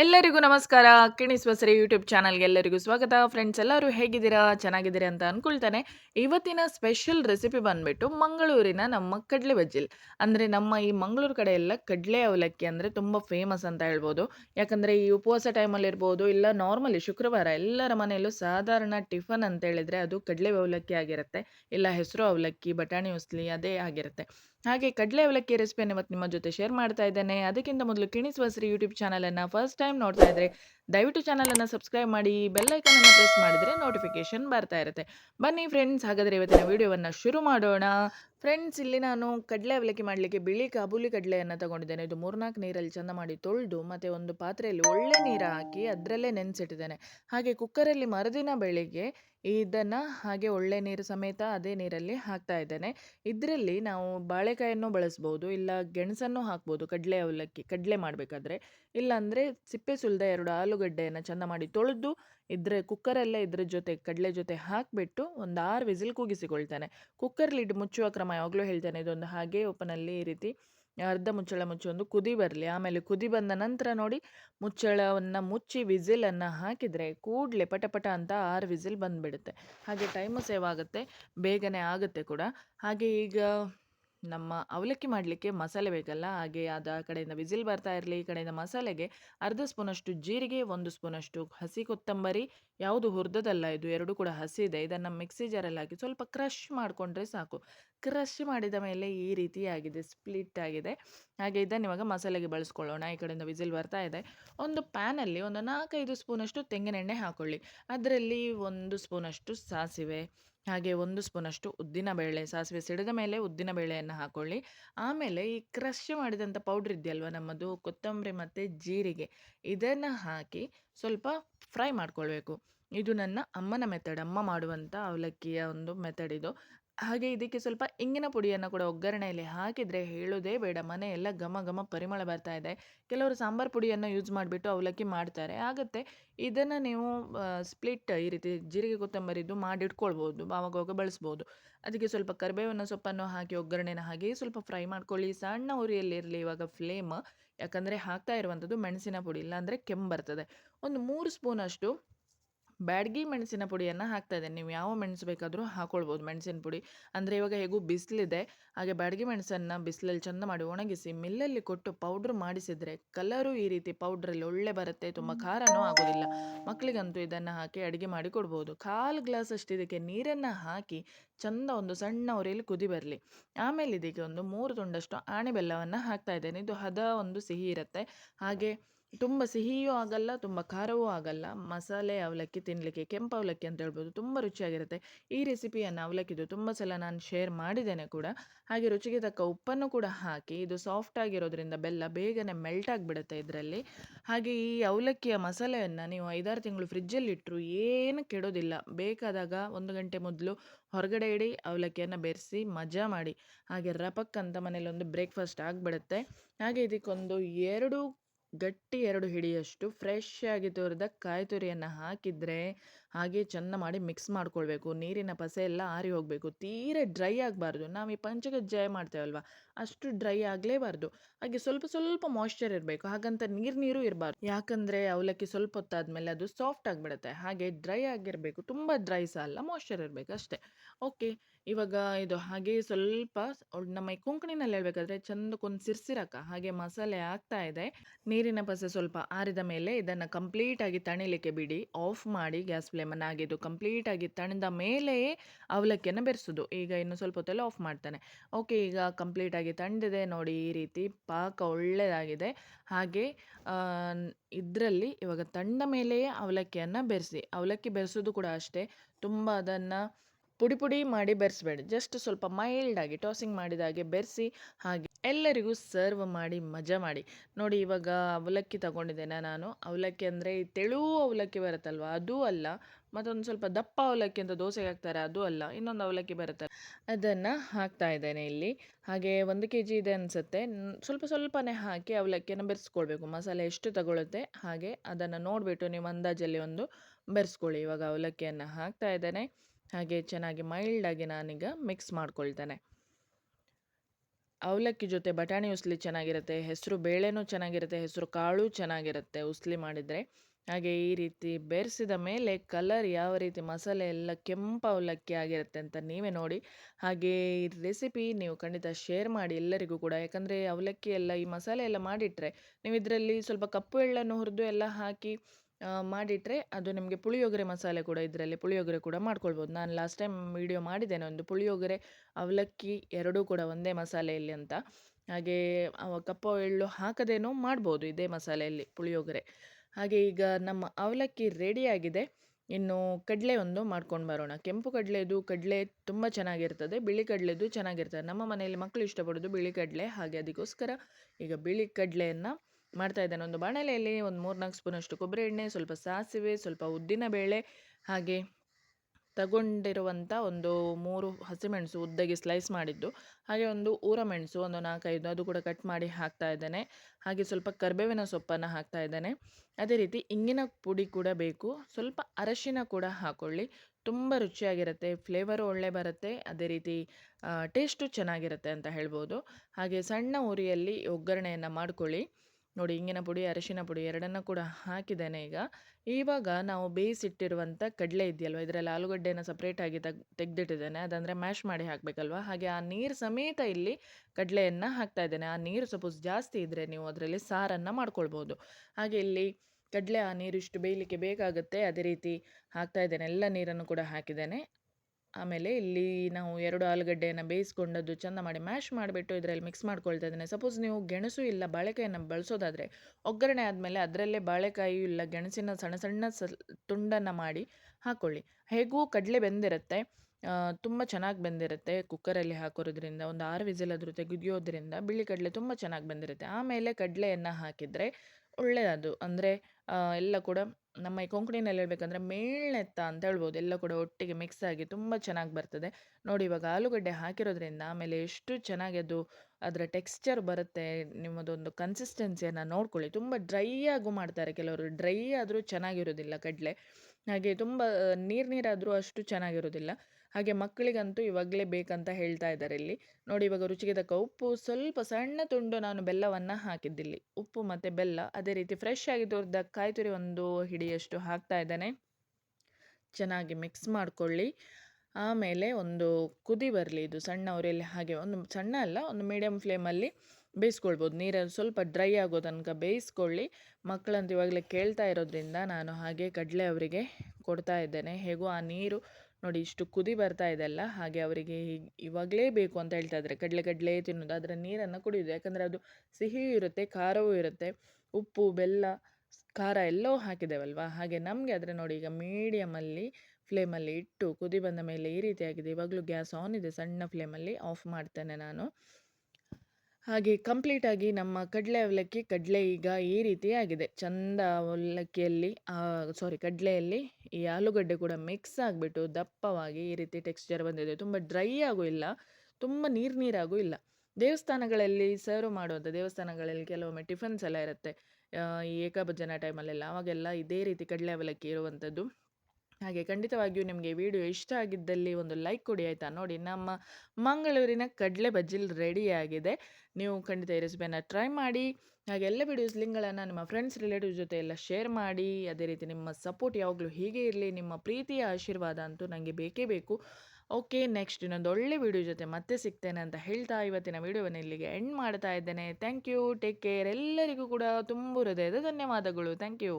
ಎಲ್ಲರಿಗೂ ನಮಸ್ಕಾರ. ಕಿಣಿಸ್ವಸರಿ ಯೂಟ್ಯೂಬ್ ಚಾನಲ್ಗೆ ಎಲ್ಲರಿಗೂ ಸ್ವಾಗತ. ಫ್ರೆಂಡ್ಸ್ ಎಲ್ಲರೂ ಹೇಗಿದ್ದೀರಾ? ಚೆನ್ನಾಗಿದ್ದೀರಾ ಅಂತ ಅಂದ್ಕೊಳ್ತಾನೆ ಇವತ್ತಿನ ಸ್ಪೆಷಲ್ ರೆಸಿಪಿ ಬಂದ್ಬಿಟ್ಟು ಮಂಗಳೂರಿನ ನಮ್ಮ ಕಡಲೆ ಬಜ್ಜಿಲ್. ಅಂದರೆ ನಮ್ಮ ಈ ಮಂಗಳೂರು ಕಡೆ ಎಲ್ಲ ಕಡಲೆ ಅವಲಕ್ಕಿ ಅಂದರೆ ತುಂಬ ಫೇಮಸ್ ಅಂತ ಹೇಳ್ಬೋದು. ಯಾಕಂದರೆ ಈ ಉಪವಾಸ ಟೈಮಲ್ಲಿ ಇರ್ಬೋದು, ಇಲ್ಲ ನಾರ್ಮಲಿ ಶುಕ್ರವಾರ ಎಲ್ಲರ ಮನೆಯಲ್ಲೂ ಸಾಧಾರಣ ಟಿಫನ್ ಅಂತ ಹೇಳಿದರೆ ಅದು ಕಡಲೆ ಅವಲಕ್ಕಿ ಆಗಿರುತ್ತೆ. ಇಲ್ಲ ಹೆಸರು ಅವಲಕ್ಕಿ, ಬಟಾಣಿ ಉಸ್ಲಿ, ಅದೇ ಆಗಿರುತ್ತೆ. ಹಾಗೆ ಕಡಲೆ ಅವಲಕ್ಕಿ ರೆಸಿಪಿಯನ್ನು ಇವತ್ತು ನಿಮ್ಮ ಜೊತೆ ಶೇರ್ ಮಾಡ್ತಾ ಇದ್ದೇನೆ. ಅದಕ್ಕಿಂತ ಮೊದಲು ಕಿಣಿಸ್ವಸ್ರಿ ಯೂಟ್ಯೂಬ್ ಚಾನಲನ್ನು ಫಸ್ಟ್ ಟೈಮ್ ನೋಡ್ತಾ ಇದ್ರೆ ದಯವಿಟ್ಟು ಚಾನಲನ್ನು ಸಬ್ಸ್ಕ್ರೈಬ್ ಮಾಡಿ ಬೆಲ್ಲೈಕನನ್ನು ಪ್ರೆಸ್ ಮಾಡಿದರೆ ನೋಟಿಫಿಕೇಶನ್ ಬರ್ತಾ ಇರುತ್ತೆ. ಬನ್ನಿ ಫ್ರೆಂಡ್ಸ್ ಹಾಗಾದರೆ ಇವತ್ತಿನ ವಿಡಿಯೋವನ್ನು ಶುರು ಮಾಡೋಣ. ಫ್ರೆಂಡ್ಸ್ ಇಲ್ಲಿ ನಾನು ಕಡಲೆ ಅವಲಕ್ಕಿ ಮಾಡಲಿಕ್ಕೆ ಬಿಳಿ ಕಾಬೂಲಿ ಕಡಲೆಯನ್ನು ತಗೊಂಡಿದ್ದೇನೆ. ಇದು ಮೂರ್ನಾಲ್ಕು ನೀರಲ್ಲಿ ಚೆಂದ ಮಾಡಿ ತೊಳೆದು, ಮತ್ತು ಒಂದು ಪಾತ್ರೆಯಲ್ಲಿ ಒಳ್ಳೆ ನೀರು ಹಾಕಿ ಅದರಲ್ಲೇ ನೆನೆಸಿಟ್ಟಿದ್ದೇನೆ. ಹಾಗೆ ಕುಕ್ಕರಲ್ಲಿ ಮರುದಿನ ಬೆಳಿಗ್ಗೆ ಇದನ್ನು ಹಾಗೆ ಒಳ್ಳೆ ನೀರು ಸಮೇತ ಅದೇ ನೀರಲ್ಲಿ ಹಾಕ್ತಾ ಇದ್ದೇನೆ. ಇದರಲ್ಲಿ ನಾವು ಬಾಳೆಕಾಯನ್ನು ಬಳಸ್ಬೋದು, ಇಲ್ಲ ಗೆಣಸನ್ನು ಹಾಕ್ಬೋದು ಕಡಲೆ ಅವಲಕ್ಕಿ, ಕಡಲೆ ಮಾಡಬೇಕಾದ್ರೆ. ಇಲ್ಲಾಂದರೆ ಸಿಪ್ಪೆ ಸುಲಿದ ಎರಡು ಆಲೂಗಡ್ಡೆಯನ್ನು ಚೆಂದ ಮಾಡಿ ತೊಳೆದು ಇದ್ರ ಕುಕ್ಕರಲ್ಲೇ ಇದ್ರ ಜೊತೆ ಕಡಲೆ ಜೊತೆ ಹಾಕಿಬಿಟ್ಟು ಒಂದು ಆರು ವಿಸಿಲ್ ಕೂಗಿಸಿಕೊಳ್ತೇನೆ ಕುಕ್ಕರ್ ಲಿಡ್ ಮುಚ್ಚುವ ಕ್ರಮ ಯಾವಾಗಲೂ ಹೇಳ್ತೇನೆ, ಇದೊಂದು ಹಾಗೆ ಓಪನಲ್ಲಿ ಈ ರೀತಿ ಅರ್ಧ ಮುಚ್ಚಳ ಮುಚ್ಚಿ ಒಂದು ಕುದಿ ಬರಲಿ. ಆಮೇಲೆ ಕುದಿ ಬಂದ ನಂತರ ನೋಡಿ ಮುಚ್ಚಳವನ್ನು ಮುಚ್ಚಿ ವಿಸಿಲನ್ನು ಹಾಕಿದರೆ ಕೂಡಲೇ ಪಟಪಟ ಪಟ ಅಂತ ಆರು ವಿಸಿಲ್ ಬಂದುಬಿಡುತ್ತೆ. ಹಾಗೆ ಟೈಮು ಸೇವ್ ಆಗುತ್ತೆ. ಬೇಗನೆ ಆಗುತ್ತೆ ಕೂಡ. ಹಾಗೆ ಈಗ ನಮ್ಮ ಅವಲಕ್ಕಿ ಮಾಡಲಿಕ್ಕೆ ಮಸಾಲೆ ಬೇಕಲ್ಲ, ಹಾಗೆ ಅದು ಆ ಕಡೆಯಿಂದ ವಿಸಿಲ್ ಬರ್ತಾ ಇರಲಿ, ಈ ಕಡೆಯಿಂದ ಮಸಾಲೆಗೆ ಅರ್ಧ ಸ್ಪೂನಷ್ಟು ಜೀರಿಗೆ, ಒಂದು ಸ್ಪೂನಷ್ಟು ಹಸಿ ಕೊತ್ತಂಬರಿ, ಯಾವುದು ಹುರಿದದಲ್ಲ ಇದು ಎರಡು ಕೂಡ ಹಸಿ ಇದೆ, ಇದನ್ನು ಮಿಕ್ಸಿ ಜಾರಲ್ಲಿ ಹಾಕಿ ಸ್ವಲ್ಪ ಕ್ರಷ್ ಮಾಡಿಕೊಂಡ್ರೆ ಸಾಕು. ಕ್ರಷ್ ಮಾಡಿದ ಮೇಲೆ ಈ ರೀತಿ ಆಗಿದೆ, ಸ್ಪ್ಲಿಟ್ ಆಗಿದೆ. ಹಾಗೆ ಇದನ್ನು ಇವಾಗ ಮಸಾಲೆಗೆ ಬಳಸ್ಕೊಳ್ಳೋಣ, ಈ ಕಡೆಯಿಂದ ವಿಸಿಲ್ ಬರ್ತಾ ಇದೆ. ಒಂದು ಪ್ಯಾನಲ್ಲಿ ಒಂದು ನಾಲ್ಕೈದು ಸ್ಪೂನಷ್ಟು ತೆಂಗಿನೆಣ್ಣೆ ಹಾಕ್ಕೊಳ್ಳಿ ಅದರಲ್ಲಿ ಒಂದು ಸ್ಪೂನಷ್ಟು ಸಾಸಿವೆ ಹಾಗೆ ಒಂದು ಸ್ಪೂನಷ್ಟು ಉದ್ದಿನ ಬೇಳೆ, ಸಾಸಿವೆ ಸಿಡಿದ ಮೇಲೆ ಉದ್ದಿನ ಬೇಳೆಯನ್ನು ಹಾಕ್ಕೊಳ್ಳಿ ಆಮೇಲೆ ಈ ಕ್ರಷ್ ಮಾಡಿದಂಥ ಪೌಡ್ರ್ ಇದೆಯಲ್ವ ನಮ್ಮದು? ಕೊತ್ತಂಬರಿ ಮತ್ತು ಜೀರಿಗೆ. ಇದನ್ನು ಹಾಕಿ ಸ್ವಲ್ಪ ಫ್ರೈ ಮಾಡ್ಕೊಳ್ಬೇಕು. ಇದು ನನ್ನ ಅಮ್ಮನ ಮೆಥಡ್, ಅಮ್ಮ ಮಾಡುವಂಥ ಅವಲಕ್ಕಿಯ ಒಂದು ಮೆಥಡ್ ಇದು. ಹಾಗೆ ಇದಕ್ಕೆ ಸ್ವಲ್ಪ ಇಂಗಿನ ಪುಡಿಯನ್ನು ಕೂಡ ಒಗ್ಗರಣೆಯಲ್ಲಿ ಹಾಕಿದರೆ ಹೇಳೋದೇ ಬೇಡ. ಮನೆಯೆಲ್ಲ ಘಮ ಘಮ ಪರಿಮಳ ಬರ್ತಾ ಇದೆ. ಕೆಲವರು ಸಾಂಬಾರು ಪುಡಿಯನ್ನು ಯೂಸ್ ಮಾಡಿಬಿಟ್ಟು ಅವಲಕ್ಕಿ ಮಾಡ್ತಾರೆ. ಆಗುತ್ತೆ, ಇದನ್ನು ನೀವು ಸ್ಪ್ಲಿಟ್ ಈ ರೀತಿ ಜೀರಿಗೆ ಕೊತ್ತಂಬರಿದ್ದು ಮಾಡಿ ಇಟ್ಕೊಳ್ಬೋದು, ಆವಾಗವಾಗ ಬಳಸ್ಬೋದು. ಅದಕ್ಕೆ ಸ್ವಲ್ಪ ಕರಿಬೇವಿನ ಸೊಪ್ಪನ್ನು ಹಾಕಿ, ಒಗ್ಗರಣೆನ ಹಾಗೆ ಸ್ವಲ್ಪ ಫ್ರೈ ಮಾಡ್ಕೊಳ್ಳಿ. ಸಣ್ಣ ಉರಿಯಲ್ಲಿರಲಿ ಇವಾಗ ಫ್ಲೇಮ್ ಯಾಕಂದರೆ ಹಾಕ್ತಾ ಇರುವಂಥದ್ದು ಮೆಣಸಿನ ಪುಡಿ, ಇಲ್ಲಾಂದರೆ ಕೆಮ್ಮು ಬರ್ತದೆ. ಒಂದು ಮೂರು ಸ್ಪೂನಷ್ಟು ಬ್ಯಾಡಗಿ ಮೆಣಸಿನ ಪುಡಿಯನ್ನು ಹಾಕ್ತಾ ಇದ್ದೇನೆ. ನೀವು ಯಾವ ಮೆಣಸು ಬೇಕಾದರೂ ಹಾಕ್ಕೊಳ್ಬೋದು ಮೆಣಸಿನ ಪುಡಿ. ಅಂದರೆ ಇವಾಗ ಹೇಗೂ ಬಿಸಿಲಿದೆ. ಹಾಗೆ ಬ್ಯಾಡಗಿ ಮೆಣಸನ್ನು ಬಿಸಿಲಲ್ಲಿ ಚೆಂದ ಮಾಡಿ ಒಣಗಿಸಿ, ಮಿಲ್ಲಲ್ಲಿ ಕೊಟ್ಟು ಪೌಡ್ರ್ ಮಾಡಿಸಿದರೆ ಕಲರು ಈ ರೀತಿ ಪೌಡ್ರಲ್ಲಿ ಒಳ್ಳೆ ಬರುತ್ತೆ. ತುಂಬ ಖಾರನೂ ಆಗೋದಿಲ್ಲ. ಮಕ್ಕಳಿಗಂತೂ ಇದನ್ನು ಹಾಕಿ ಅಡುಗೆ ಮಾಡಿ ಕೊಡ್ಬೋದು. ಕಾಲು ಗ್ಲಾಸ್ ಅಷ್ಟು ಇದಕ್ಕೆ ನೀರನ್ನು ಹಾಕಿ ಚಂದ ಒಂದು ಸಣ್ಣ ಉರಿಯಲ್ಲಿ ಕುದಿ ಬರಲಿ. ಆಮೇಲೆ ಇದಕ್ಕೆ ಒಂದು ಮೂರು ತುಂಡಷ್ಟು ಆಣೆ ಬೆಲ್ಲವನ್ನು ಹಾಕ್ತಾ ಇದ್ದೇನೆ. ಇದು ಹದ ಒಂದು ಸಿಹಿ ಇರುತ್ತೆ. ಹಾಗೆ ತುಂಬ ಸಿಹಿಯೂ ಆಗಲ್ಲ, ತುಂಬ ಖಾರವೂ ಆಗಲ್ಲ. ಮಸಾಲೆ ಅವಲಕ್ಕಿ ತಿನ್ನಲಿಕ್ಕೆ ಕೆಂಪು ಅವಲಕ್ಕಿ ಅಂತ ಹೇಳ್ಬೋದು, ತುಂಬ ರುಚಿಯಾಗಿರುತ್ತೆ. ಈ ರೆಸಿಪಿಯನ್ನು ಅವಲಕ್ಕಿದು ತುಂಬ ಸಲ ನಾನು ಶೇರ್ ಮಾಡಿದ್ದೇನೆ ಕೂಡ. ಹಾಗೆ ರುಚಿಗೆ ತಕ್ಕ ಉಪ್ಪನ್ನು ಕೂಡ ಹಾಕಿ, ಇದು ಸಾಫ್ಟ್ ಆಗಿರೋದ್ರಿಂದ ಬೆಲ್ಲ ಬೇಗನೆ ಮೆಲ್ಟ್ ಆಗಿಬಿಡುತ್ತೆ ಇದರಲ್ಲಿ. ಹಾಗೆ ಈ ಅವಲಕ್ಕಿಯ ಮಸಾಲೆಯನ್ನು ನೀವು ಐದಾರು ತಿಂಗಳು ಫ್ರಿಜ್ಜಲ್ಲಿ ಇಟ್ಟರು ಏನು ಕೆಡೋದಿಲ್ಲ. ಬೇಕಾದಾಗ ಒಂದು ಗಂಟೆ ಮೊದಲು ಹೊರಗಡೆ ಇಡಿ, ಅವಲಕ್ಕಿಯನ್ನು ಬೆರೆಸಿ, ಮಜಾ ಮಾಡಿ. ಹಾಗೆ ರಪಕ್ ಅಂತ ಮನೇಲಿ ಒಂದು ಬ್ರೇಕ್ಫಾಸ್ಟ್ ಆಗಿಬಿಡುತ್ತೆ. ಹಾಗೆ ಇದಕ್ಕೊಂದು ಎರಡು ಗಟ್ಟಿ ಎರಡು ಹಿಡಿಯಷ್ಟು ಫ್ರೆಶ್ ಆಗಿ ತುರಿದ ಕಾಯಿ ಹಾಕಿದರೆ ಹಾಗೆ ಚೆಂದ ಮಾಡಿ ಮಿಕ್ಸ್ ಮಾಡ್ಕೊಳ್ಬೇಕು. ನೀರಿನ ಪಸೆ ಎಲ್ಲ ಆರಿ ಹೋಗಬೇಕು. ತೀರೆ ಡ್ರೈ ಆಗಬಾರ್ದು. ನಾವು ಈ ಪಂಚಕಜ್ಜಾಯ ಮಾಡ್ತೇವಲ್ವ? ಅಷ್ಟು ಡ್ರೈ ಆಗಲೇಬಾರ್ದು. ಹಾಗೆ ಸ್ವಲ್ಪ ಸ್ವಲ್ಪ ಮಾಯ್ಶ್ಚರ್ ಇರಬೇಕು. ಹಾಗಂತ ನೀರು ನೀರು ಇರಬಾರ್ದು. ಯಾಕಂದರೆ ಅವಲಕ್ಕಿ ಸ್ವಲ್ಪ ಹೊತ್ತಾದಮೇಲೆ ಅದು ಸಾಫ್ಟ್ ಆಗಿಬಿಡುತ್ತೆ. ಹಾಗೆ ಡ್ರೈ ಆಗಿರಬೇಕು. ತುಂಬ ಡ್ರೈ ಸಹ ಅಲ್ಲ ಮಾಯ್ಶ್ಚರ್ ಇರಬೇಕು ಅಷ್ಟೇ. ಓಕೆ ಇವಾಗ ಇದು ಹಾಗೆ ಸ್ವಲ್ಪ ನಮ್ಮ ಈ ಕೊಂಕಣಿನಲ್ಲಿ ಹೇಳ್ಬೇಕಾದ್ರೆ ಚಂದಕ್ಕೊಂದು ಸಿರ್ಸಿರಕ. ಹಾಗೆ ಮಸಾಲೆ ಆಗ್ತಾ ಇದೆ. ನೀರಿನ ಪಸೆ ಸ್ವಲ್ಪ ಆರಿದ ಮೇಲೆ ಇದನ್ನು ಕಂಪ್ಲೀಟಾಗಿ ತಣಿಲಿಕ್ಕೆ ಬಿಡಿ. ಆಫ್ ಮಾಡಿ ಗ್ಯಾಸ್ ಫ್ಲೇಮನ್ನು ಹಾಗೆ ಕಂಪ್ಲೀಟ್ ಕಂಪ್ಲೀಟಾಗಿ ತಣಿದ ಮೇಲೆ ಅವಲಕ್ಕಿಯನ್ನು ಬೆರೆಸೋದು. ಈಗ ಇನ್ನು ಸ್ವಲ್ಪ ಹೊತ್ತಲ್ಲಿ ಆಫ್ ಮಾಡ್ತಾನೆ. ಓಕೆ ಈಗ ಕಂಪ್ಲೀಟಾಗಿ ತಣಿದಿದೆ. ನೋಡಿ, ಈ ರೀತಿ ಪಾಕ ಒಳ್ಳೆಯದಾಗಿದೆ ಹಾಗೆ ಇದರಲ್ಲಿ ಇವಾಗ ತಣ್ಣ ಮೇಲೆಯೇ ಅವಲಕ್ಕಿಯನ್ನು ಬೆರೆಸಿ. ಅವಲಕ್ಕಿ ಬೆರೆಸೋದು ಕೂಡ ಅಷ್ಟೇ. ತುಂಬ ಅದನ್ನು ಪುಡಿ ಪುಡಿ ಮಾಡಿ ಬೆರೆಸ್ಬೇಡಿ. ಜಸ್ಟ್ ಸ್ವಲ್ಪ ಮೈಲ್ಡಾಗಿ ಟಾಸಿಂಗ್ ಮಾಡಿದಾಗೆ ಬೆರೆಸಿ, ಹಾಗೆ ಎಲ್ಲರಿಗೂ ಸರ್ವ್ ಮಾಡಿ, ಮಜಾ ಮಾಡಿ. ನೋಡಿ ಇವಾಗ ಅವಲಕ್ಕಿ ತಗೊಂಡಿದ್ದೇನೆ ನಾನು. ಅವಲಕ್ಕಿ ಅಂದರೆ ತೆಳು ಅವಲಕ್ಕಿ ಬರುತ್ತಲ್ವ? ಅದೂ ಅಲ್ಲ. ಮತ್ತೊಂದು ಸ್ವಲ್ಪ ದಪ್ಪ ಅವಲಕ್ಕಿ ಅಂತ ದೋಸೆಗೆ ಹಾಕ್ತಾರೆ, ಅದು ಅಲ್ಲ. ಇನ್ನೊಂದು ಅವಲಕ್ಕಿ ಬರುತ್ತೆ ಅದನ್ನು ಹಾಕ್ತಾ ಇದ್ದೇನೆ ಇಲ್ಲಿ. ಹಾಗೆ ಒಂದು ಕೆ ಜಿ ಇದೆ ಅನಿಸುತ್ತೆ. ಸ್ವಲ್ಪ ಸ್ವಲ್ಪನೇ ಹಾಕಿ ಅವಲಕ್ಕಿಯನ್ನು ಬೆರೆಸ್ಕೊಳ್ಬೇಕು. ಮಸಾಲೆ ಎಷ್ಟು ತಗೊಳುತ್ತೆ? ಹಾಗೆ ಅದನ್ನು ನೋಡಿಬಿಟ್ಟು ನೀವು ಅಂದಾಜಲ್ಲಿ ಒಂದು ಬೆರೆಸ್ಕೊಳ್ಳಿ. ಇವಾಗ ಅವಲಕ್ಕಿಯನ್ನು ಹಾಕ್ತಾ ಇದ್ದೇನೆ. ಹಾಗೆ ಚೆನ್ನಾಗಿ ಮೈಲ್ಡಾಗಿ ನಾನೀಗ ಮಿಕ್ಸ್ ಮಾಡ್ಕೊಳ್ತೇನೆ. ಅವಲಕ್ಕಿ ಜೊತೆ ಬಟಾಣಿ ಉಸ್ಲಿ ಚೆನ್ನಾಗಿರುತ್ತೆ, ಹೆಸರು ಬೇಳೆನೂ ಚೆನ್ನಾಗಿರುತ್ತೆ, ಹೆಸರು ಕಾಳು ಚೆನ್ನಾಗಿರುತ್ತೆ ಉಸ್ಲಿ ಮಾಡಿದರೆ. ಹಾಗೆ ಈ ರೀತಿ ಬೆರೆಸಿದ ಮೇಲೆ ಕಲರ್ ಯಾವ ರೀತಿ ಮಸಾಲೆ ಎಲ್ಲ ಕೆಂಪು ಅವಲಕ್ಕಿ ಆಗಿರುತ್ತೆ ಅಂತ ನೀವೇ ನೋಡಿ. ಹಾಗೆ ಈ ರೆಸಿಪಿ ನೀವು ಖಂಡಿತ ಶೇರ್ ಮಾಡಿ ಎಲ್ಲರಿಗೂ ಕೂಡ. ಯಾಕಂದರೆ ಅವಲಕ್ಕಿ ಎಲ್ಲ ಈ ಮಸಾಲೆ ಎಲ್ಲ ಮಾಡಿಟ್ರೆ ನೀವು ಇದರಲ್ಲಿ ಸ್ವಲ್ಪ ಕಪ್ಪು ಎಳ್ಳನ್ನು ಹುರಿದು ಎಲ್ಲ ಹಾಕಿ ಮಾಡಿಟ್ರೆ ಅದು ನಿಮಗೆ ಪುಳಿಯೋಗರೆ ಮಸಾಲೆ ಕೂಡ ಇದರಲ್ಲಿ ಪುಳಿಯೋಗರೆ ಕೂಡ ಮಾಡ್ಕೊಳ್ಬೋದು. ನಾನು ಲಾಸ್ಟ್ ಟೈಮ್ ವಿಡಿಯೋ ಮಾಡಿದ್ದೇನೆ ಒಂದು ಪುಳಿಯೋಗರೆ ಅವಲಕ್ಕಿ ಎರಡೂ ಕೂಡ ಒಂದೇ ಮಸಾಲೆಯಲ್ಲಿ ಅಂತ. ಹಾಗೆ ಕಪ್ಪು ಎಳ್ಳು ಹಾಕದೇನೋ ಮಾಡ್ಬೋದು ಇದೇ ಮಸಾಲೆಯಲ್ಲಿ ಪುಳಿಯೋಗರೆ. ಹಾಗೆ ಈಗ ನಮ್ಮ ಅವಲಕ್ಕಿ ರೆಡಿಯಾಗಿದೆ ಇನ್ನು ಕಡಲೆ ಒಂದು ಮಾಡ್ಕೊಂಡು ಬರೋಣ. ಕೆಂಪು ಕಡಲೆದು ಕಡಲೆ ತುಂಬ ಚೆನ್ನಾಗಿರ್ತದೆ, ಬಿಳಿ ಕಡಲೆದು ಚೆನ್ನಾಗಿರ್ತದೆ. ನಮ್ಮ ಮನೆಯಲ್ಲಿ ಮಕ್ಕಳು ಇಷ್ಟಪಡೋದು ಬಿಳಿ ಕಡಲೆ. ಹಾಗೆ ಅದಕ್ಕೋಸ್ಕರ ಈಗ ಬಿಳಿ ಕಡಲೆಯನ್ನು ಮಾಡ್ತಾ ಇದ್ದೇನೆ. ಒಂದು ಬಾಣಲೆಯಲ್ಲಿ ಒಂದು ಮೂರು ನಾಲ್ಕು ಸ್ಪೂನಷ್ಟು ಕೊಬ್ಬರಿ ಎಣ್ಣೆ, ಸ್ವಲ್ಪ ಸಾಸಿವೆ, ಸ್ವಲ್ಪ ಉದ್ದಿನ ಬೇಳೆ, ಹಾಗೆ ತಗೊಂಡಿರುವಂಥ ಒಂದು ಮೂರು ಹಸಿಮೆಣಸು ಉದ್ದಗೆ ಸ್ಲೈಸ್ ಮಾಡಿದ್ದು. ಹಾಗೆ ಒಂದು ಊರ ಮೆಣಸು ಒಂದು ನಾಲ್ಕೈದು ಅದು ಕೂಡ ಕಟ್ ಮಾಡಿ ಹಾಕ್ತಾ ಇದ್ದೇನೆ. ಹಾಗೆ ಸ್ವಲ್ಪ ಕರ್ಬೇವಿನ ಸೊಪ್ಪನ್ನು ಹಾಕ್ತಾ ಇದ್ದೇನೆ. ಅದೇ ರೀತಿ ಇಂಗಿನ ಪುಡಿ ಕೂಡ ಬೇಕು. ಸ್ವಲ್ಪ ಅರಶಿನ ಕೂಡ ಹಾಕೊಳ್ಳಿ. ತುಂಬ ರುಚಿಯಾಗಿರುತ್ತೆ. ಫ್ಲೇವರು ಒಳ್ಳೆ ಬರುತ್ತೆ. ಅದೇ ರೀತಿ ಟೇಸ್ಟು ಚೆನ್ನಾಗಿರುತ್ತೆ ಅಂತ ಹೇಳ್ಬೋದು. ಹಾಗೆ ಸಣ್ಣ ಉರಿಯಲ್ಲಿ ಒಗ್ಗರಣೆಯನ್ನು ಮಾಡ್ಕೊಳ್ಳಿ. ನೋಡಿ ಇಂಗಿನ ಪುಡಿ, ಅರಿಶಿನ ಪುಡಿ ಎರಡನ್ನು ಕೂಡ ಹಾಕಿದ್ದೇನೆ ಈಗ. ಇವಾಗ ನಾವು ಬೇಯಿಸಿಟ್ಟಿರುವಂಥ ಕಡಲೆ ಇದೆಯಲ್ವ? ಇದರಲ್ಲಿ ಆಲೂಗಡ್ಡೆನ ಸಪ್ರೇಟಾಗಿ ತೆಗ್, ತೆಗೆದಿಟ್ಟಿದ್ದೇನೆ. ಅದಂದರೆ ಮ್ಯಾಶ್ ಮಾಡಿ ಹಾಕಬೇಕಲ್ವ? ಹಾಗೆ ಆ ನೀರು ಸಮೇತ ಇಲ್ಲಿ ಕಡಲೆಯನ್ನು ಹಾಕ್ತಾ ಇದ್ದೇನೆ. ಆ ನೀರು ಸಪೋಸ್ ಜಾಸ್ತಿ ಇದ್ದರೆ ನೀವು ಅದರಲ್ಲಿ ಸಾರನ್ನು ಮಾಡ್ಕೊಳ್ಬೋದು. ಹಾಗೆ ಇಲ್ಲಿ ಕಡಲೆ, ಆ ನೀರು ಇಷ್ಟು ಬೇಯಲಿಕ್ಕೆ ಬೇಕಾಗುತ್ತೆ. ಅದೇ ರೀತಿ ಹಾಕ್ತಾ ಇದ್ದೇನೆ. ಎಲ್ಲ ನೀರನ್ನು ಕೂಡ ಹಾಕಿದ್ದೇನೆ. ಆಮೇಲೆ ಇಲ್ಲಿ ನಾವು ಎರಡು ಆಲೂಗಡ್ಡೆಯನ್ನು ಬೇಯಿಸ್ಕೊಂಡದ್ದು ಚೆಂದ ಮಾಡಿ ಮ್ಯಾಶ್ ಮಾಡಿಬಿಟ್ಟು ಇದರಲ್ಲಿ ಮಿಕ್ಸ್ ಮಾಡ್ಕೊಳ್ತಾ ಇದ್ದೇನೆ. ಸಪೋಸ್ ನೀವು ಗೆಣಸು ಇಲ್ಲ ಬಾಳೆಕಾಯಿಯನ್ನು ಬಳಸೋದಾದರೆ, ಒಗ್ಗರಣೆ ಆದಮೇಲೆ ಅದರಲ್ಲೇ ಬಾಳೆಕಾಯಿ ಇಲ್ಲ ಗೆಣಸಿನ ಸಣ್ಣ ಸಣ್ಣ ಸ ತುಂಡನ್ನು ಮಾಡಿ ಹಾಕ್ಕೊಳ್ಳಿ ಹೇಗೂ ಕಡಲೆ ಬೆಂದಿರುತ್ತೆ ತುಂಬ ಚೆನ್ನಾಗಿ ಬೆಂದಿರುತ್ತೆ ಕುಕ್ಕರಲ್ಲಿ ಹಾಕೋದ್ರಿಂದ. ಒಂದು ಆರು ವಿಸಿಲಾದರೂ ತೆಗೆಯೋದ್ರಿಂದ ಬಿಳಿ ಕಡಲೆ ತುಂಬ ಚೆನ್ನಾಗಿ ಬೆಂದಿರುತ್ತೆ. ಆಮೇಲೆ ಕಡಲೆಯನ್ನು ಹಾಕಿದರೆ ಒಳ್ಳೆಯದು ಅಂದರೆ ಎಲ್ಲ ಕೂಡ ನಮ್ಮ ಈ ಕೊಂಕಣಿನಲ್ಲಿ ಹೇಳ್ಬೇಕಂದ್ರೆ ಮೇಳ್ನೆತ್ತ ಅಂತ ಹೇಳ್ಬೋದು. ಎಲ್ಲ ಕೂಡ ಒಟ್ಟಿಗೆ ಮಿಕ್ಸ್ ಆಗಿ ತುಂಬ ಚೆನ್ನಾಗಿ ಬರ್ತದೆ. ನೋಡಿ, ಇವಾಗ ಆಲೂಗಡ್ಡೆ ಹಾಕಿರೋದ್ರಿಂದ ಆಮೇಲೆ ಎಷ್ಟು ಚೆನ್ನಾಗಿ ಅದು ಅದರ ಟೆಕ್ಸ್ಚರ್ ಬರುತ್ತೆ ನಿಮ್ಮದೊಂದು ಕನ್ಸಿಸ್ಟೆನ್ಸಿಯನ್ನು ನೋಡ್ಕೊಳ್ಳಿ. ತುಂಬ ಡ್ರೈ ಆಗು ಮಾಡ್ತಾರೆ ಕೆಲವರು. ಡ್ರೈ ಆದರೂ ಚೆನ್ನಾಗಿರೋದಿಲ್ಲ ಕಡಲೆ. ಹಾಗೆ ತುಂಬ ನೀರು ನೀರಾದರೂ ಅಷ್ಟು ಚೆನ್ನಾಗಿರೋದಿಲ್ಲ. ಹಾಗೆ ಮಕ್ಕಳಿಗಂತೂ ಇವಾಗಲೇ ಬೇಕಂತ ಹೇಳ್ತಾ ಇದ್ದಾರೆ ಇಲ್ಲಿ. ನೋಡಿ ಇವಾಗ ರುಚಿಗೆ ತಕ್ಕ ಉಪ್ಪು, ಸ್ವಲ್ಪ ಸಣ್ಣ ತುಂಡು ನಾನು ಬೆಲ್ಲವನ್ನು ಹಾಕಿದ್ದಿಲ್ಲಿ. ಉಪ್ಪು ಮತ್ತು ಬೆಲ್ಲ, ಅದೇ ರೀತಿ ಫ್ರೆಶ್ ಆಗಿ ತುರಿದ ಒಂದು ಹಿಡಿಯಷ್ಟು ಹಾಕ್ತಾ ಇದ್ದಾನೆ. ಚೆನ್ನಾಗಿ ಮಿಕ್ಸ್ ಮಾಡಿಕೊಳ್ಳಿ. ಆಮೇಲೆ ಒಂದು ಕುದಿ ಬರಲಿ ಇದು ಸಣ್ಣ ಉರಿಯಲ್ಲಿ ಹಾಗೆ ಒಂದು ಸಣ್ಣ ಅಲ್ಲ, ಒಂದು ಮೀಡಿಯಮ್ ಫ್ಲೇಮಲ್ಲಿ ಬೇಯಿಸ್ಕೊಳ್ಬೋದು. ನೀರಲ್ಲಿ ಸ್ವಲ್ಪ ಡ್ರೈ ಆಗೋ ತನಕ ಬೇಯಿಸ್ಕೊಳ್ಳಿ. ಮಕ್ಕಳಂತ ಇವಾಗಲೇ ಕೇಳ್ತಾ ಇರೋದ್ರಿಂದ ನಾನು ಹಾಗೆ ಕಡಲೆ ಅವರಿಗೆ ಕೊಡ್ತಾ ಇದ್ದೇನೆ. ಹೇಗೋ ಆ ನೀರು ನೋಡಿ ಇಷ್ಟು ಕುದಿ ಬರ್ತಾ ಇದೆಲ್ಲ ಹಾಗೆ ಅವರಿಗೆ ಇವಾಗಲೇ ಬೇಕು ಅಂತ ಹೇಳ್ತಾ ಇದ್ದಾರೆ. ಕಡಲೆ ಕಡಲೆ ತಿನ್ನೋದು ಅದರ ನೀರನ್ನು ಕುಡಿಯೋದು ಯಾಕಂದರೆ ಅದು ಸಿಹಿಯೂ ಇರುತ್ತೆ, ಖಾರವೂ ಇರುತ್ತೆ. ಉಪ್ಪು, ಬೆಲ್ಲ ಖಾರ ಎಲ್ಲವೂ ಹಾಕಿದ್ದೇವಲ್ವಾ? ಹಾಗೆ ನಮಗೆ ಆದರೆ ನೋಡಿ ಈಗ ಮೀಡಿಯಮಲ್ಲಿ ಫ್ಲೇಮಲ್ಲಿ ಇಟ್ಟು ಕುದಿ ಬಂದ ಮೇಲೆ ಈ ರೀತಿಯಾಗಿದೆ. ಇವಾಗಲೂ ಗ್ಯಾಸ್ ಆನ್ ಇದೆ, ಸಣ್ಣ ಫ್ಲೇಮಲ್ಲಿ ಆಫ್ ಮಾಡ್ತೇನೆ ನಾನು. ಹಾಗೆ ಕಂಪ್ಲೀಟಾಗಿ ನಮ್ಮ ಕಡಲೆ ಅವಲಕ್ಕಿ, ಕಡಲೆ ಈಗ ಈ ರೀತಿ ಆಗಿದೆ. ಚಂದ ಅವಲಕ್ಕಿಯಲ್ಲಿ ಸಾರಿ ಕಡಲೆಯಲ್ಲಿ ಈ ಆಲೂಗಡ್ಡೆ ಕೂಡ ಮಿಕ್ಸ್ ಆಗಿಬಿಟ್ಟು ದಪ್ಪವಾಗಿ ಈ ರೀತಿ ಟೆಕ್ಸ್ಚರ್ ಬಂದಿದೆ. ತುಂಬ ಡ್ರೈ ಆಗೂ ಇಲ್ಲ, ತುಂಬ ನೀರು ನೀರಾಗೂ ಇಲ್ಲ. ದೇವಸ್ಥಾನಗಳಲ್ಲಿ ಸರ್ವ್ ಮಾಡುವಂಥ ದೇವಸ್ಥಾನಗಳಲ್ಲಿ ಕೆಲವೊಮ್ಮೆ ಟಿಫನ್ಸ್ ಎಲ್ಲ ಇರುತ್ತೆ. ಈ ಏಕಭಜನ ಟೈಮಲ್ಲೆಲ್ಲ ಆವಾಗೆಲ್ಲ ಇದೇ ರೀತಿ ಕಡಲೆ ಅವಲಕ್ಕಿ ಇರುವಂಥದ್ದು ಹಾಗೆ ಖಂಡಿತವಾಗಿಯೂ ನಿಮಗೆ ವಿಡಿಯೋ ಇಷ್ಟ ಆಗಿದ್ದಲ್ಲಿ ಒಂದು ಲೈಕ್ ಕೊಡಿ ಆಯಿತಾ? ನೋಡಿ, ನಮ್ಮ ಮಂಗಳೂರಿನ ಕಡಲೆ ಬಜ್ಜಿಲ್ ರೆಡಿಯಾಗಿದೆ ನೀವು ಖಂಡಿತ ಈ ರೆಸಿಪಿಯನ್ನು ಟ್ರೈ ಮಾಡಿ, ಹಾಗೆ ಎಲ್ಲ ವಿಡಿಯೋಸ್ ಲಿಂಕ್ಗಳನ್ನು ನಿಮ್ಮ ಫ್ರೆಂಡ್ಸ್ ರಿಲೇಟಿವ್ ಜೊತೆ ಎಲ್ಲ ಶೇರ್ ಮಾಡಿ, ಅದೇ ರೀತಿ ನಿಮ್ಮ ಸಪೋರ್ಟ್ ಯಾವಾಗಲೂ ಹೀಗೆ ಇರಲಿ, ನಿಮ್ಮ ಪ್ರೀತಿಯ ಆಶೀರ್ವಾದ ಅಂತೂ ನನಗೆ ಬೇಕೇ ಬೇಕು. ಓಕೆ ನೆಕ್ಸ್ಟ್ ಇನ್ನೊಂದು ಒಳ್ಳೆ ವಿಡಿಯೋ ಜೊತೆ ಮತ್ತೆ ಸಿಗ್ತೇನೆ ಅಂತ ಹೇಳ್ತಾ ಇವತ್ತಿನ ವಿಡಿಯೋವನ್ನು ಇಲ್ಲಿಗೆ ಎಂಡ್ ಮಾಡ್ತಾ ಇದ್ದೇನೆ. ಥ್ಯಾಂಕ್ ಯು ಟೇಕ್ ಕೇರ್ ಎಲ್ಲರಿಗೂ ಕೂಡ ತುಂಬ ಹೃದಯದ ಧನ್ಯವಾದಗಳು. Thank you